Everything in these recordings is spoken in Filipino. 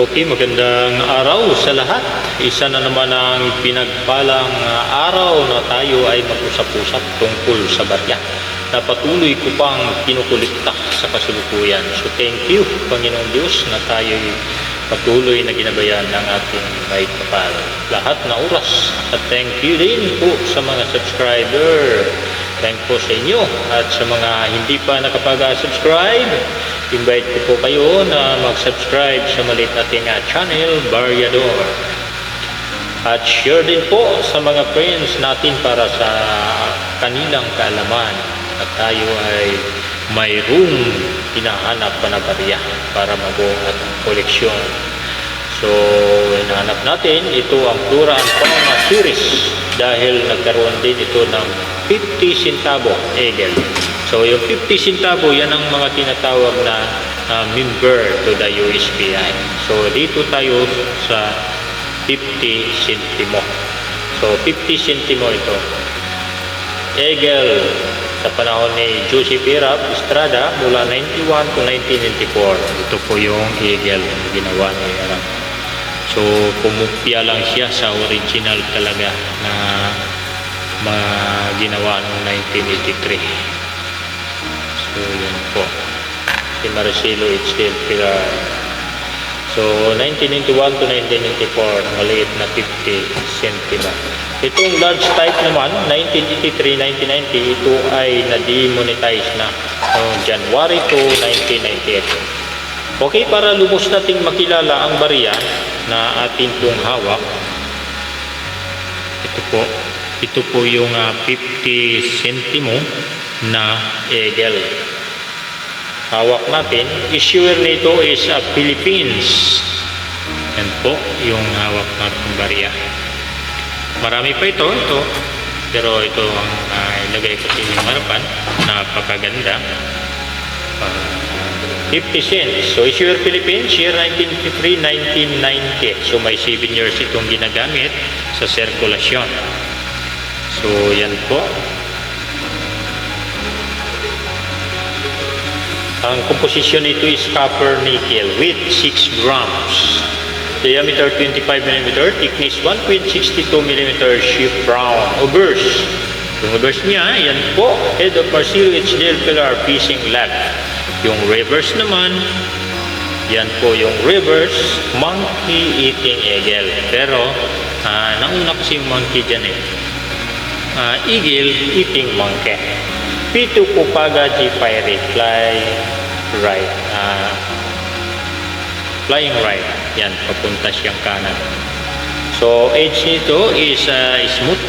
Okay, magandang araw sa lahat. Isa na naman ang pinagpalang ah, araw na tayo ay mag-usap-usap tungkol sa barya na patuloy ko pang kinukulikta sa kasalukuyan. So thank you, Panginoon Diyos, na tayo patuloy na ginabayan ng ating may kapal. Lahat na oras. At thank you din po sa mga subscriber. Thank po sa inyo. At sa mga hindi pa nakapag-subscribe, invite ko po kayo na mag-subscribe sa maliit nating ah, channel, Barriador. At share din po sa mga friends natin para sa kanilang kaalaman at tayo ay mayroong hinahanap na barya para mabuo at koleksyon. So, hinahanap natin ito ang Flora and Fauna series dahil nagkaroon din ito ng 50 centavo eagle. So, yung 50 centavo, yan ang mga tinatawag na ah, member to the USBI. So, dito tayo sa 50 centimo. So, 50 centimo ito. Eagle sa panahon ni Joseph Irap Estrada mula 91 to 1994. Ito po yung Eagle na ginawa ni Irap. So, pumupya lang siya sa original talaga na ma- ginawa noong 1983. So, yun po. Si Marcelo H.L. Pilar. So, 1991 to 1994, maliit na 50 centimo. Itong large type naman, 1983-1990, ito ay na-demonetize na noong January to 1998. Okay, para lubos nating makilala ang barya na atin pong hawak, ito po, ito po yung ah, 50 centimo na eagle hawak natin, issuer nito is uh, Philippines. Yan po yung hawak natin barya. Marami pa ito, ito. Pero ito ang uh, ilagay ko sa inyong harapan. Napakaganda. Uh, 50 cents. So, issuer Philippines, year 1953-1990. So, may 7 years itong ginagamit sa sirkulasyon. So, yan po. Ang komposisyon nito is copper nickel with 6 grams. Diameter 25 mm, thickness 1.62 mm, sheep brown, obverse. Yung obverse niya, yan po, head of Marcelo HDL pillar facing left. Yung reverse naman, yan po yung reverse monkey eating eagle. Pero, ah, nauna kasi yung monkey dyan eh. Ah, eagle eating monkey. P2 Pupaga G Pirate fly right ah, flying right. Yan papunta siyang kanan. So edge nito is ah, smooth.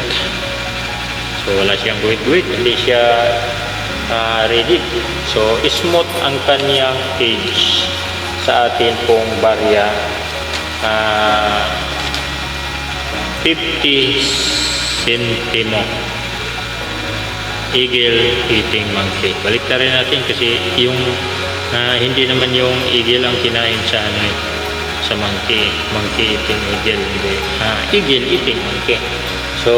So wala siyang guhit-guhit hindi siya ah, rigid so smooth ang kanyang edge sa atin pong barya ah, 50 centimo eagle eating monkey. Balik rin natin kasi yung ah, hindi naman yung eagle ang kinain sa ano eh, sa monkey. Monkey eating eagle. Hindi. Ah, eagle eating monkey. So,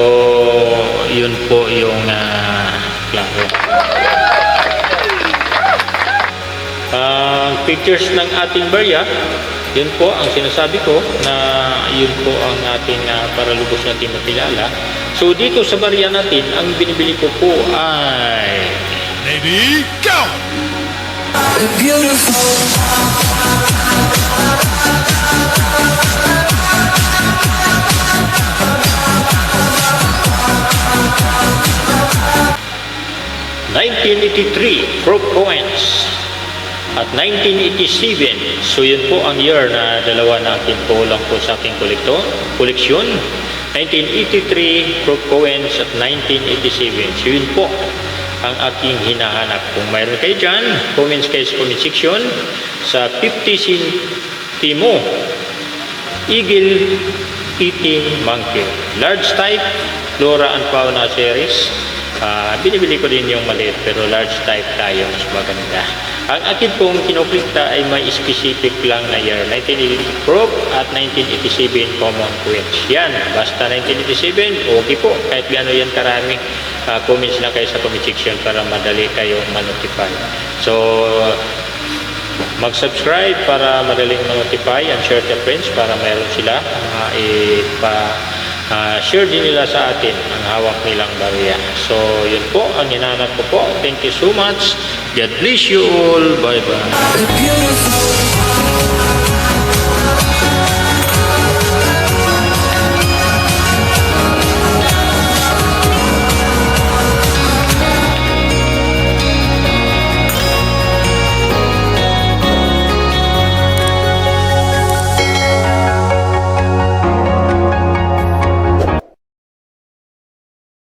yun po yung uh, klaro. Ang pictures ng ating barya, yun po ang sinasabi ko na yun po ang ating uh, para lubos natin makilala. So dito sa barya natin, ang binibili ko po ay Ready, go! Beautiful. 1983 Pro Coins at 1987. So yun po ang year na dalawa na akin po lang po sa aking kolekto, koleksyon. 1983 Pro Coins at 1987. So yun po ang aking hinahanap. Kung mayroon kayo dyan, comments kayo sa comment section sa 50 centimo Eagle Eating Monkey. Large type, Flora and Fauna series. Ah, binibili ko din yung maliit pero large type tayo mas maganda. Ang akin pong kinuklikta ay may specific lang na year. 1980 Probe at 1987 Common Queens. Yan, basta 1987, okay po. Kahit gaano yan karami. Ah, comments lang kayo sa comment section para madali kayong manotify. So, mag-subscribe para madaling ma-notify and share to friends para meron sila uh, ipa ah, share din nila sa atin ang hawak nilang barya. So, yun po ang hinanap ko po. Thank you so much. God bless you all. Bye-bye.